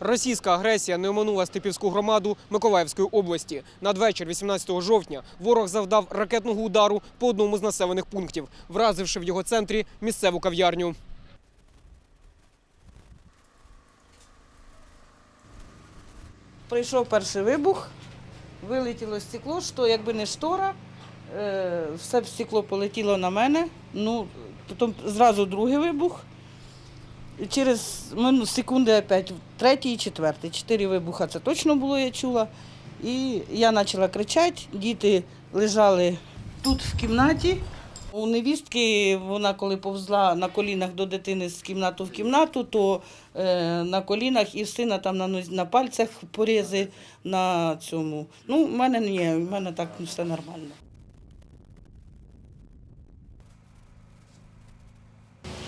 Російська агресія не оминула Степівську громаду Миколаївської області. Надвечір 18 жовтня ворог завдав ракетного удару по одному з населених пунктів, вразивши в його центрі місцеву кав'ярню. Прийшов перший вибух, вилетіло стекло, що якби не штора, е, все стекло полетіло на мене. Ну, потім зразу другий вибух. І Через мину- секунди опять третій і четвертий. Чотири вибуха це точно було, я чула. І я почала кричати, діти лежали тут в кімнаті. У невістки вона коли повзла на колінах до дитини з кімнату в кімнату, то е, на колінах і в сина там на, на пальцях порізи на цьому. Ну, в мене ні, в мене так все нормально.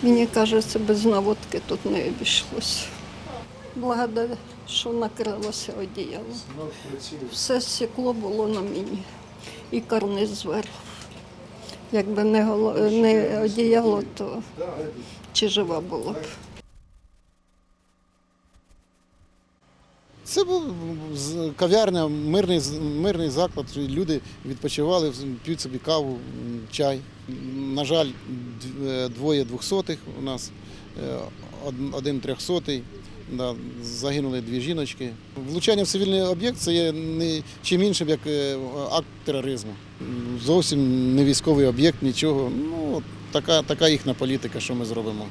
Мені кажеться, без наводки тут не обійшлося. Благодаря, що накрилося одіяло. Все стекло було на мені і карниз зверху. Якби не, голо... не одіяло, то чи жива була б. Це був кав'ярня, мирний, мирний заклад. Люди відпочивали, п'ють собі каву, чай. На жаль, е, двоє двохсотих у нас, е, один трьохсотий. Да, загинули дві жіночки. Влучання в цивільний об'єкт це є не чим іншим, як е, акт тероризму. Зовсім не військовий об'єкт, нічого. Ну, така, така їхня політика, що ми зробимо.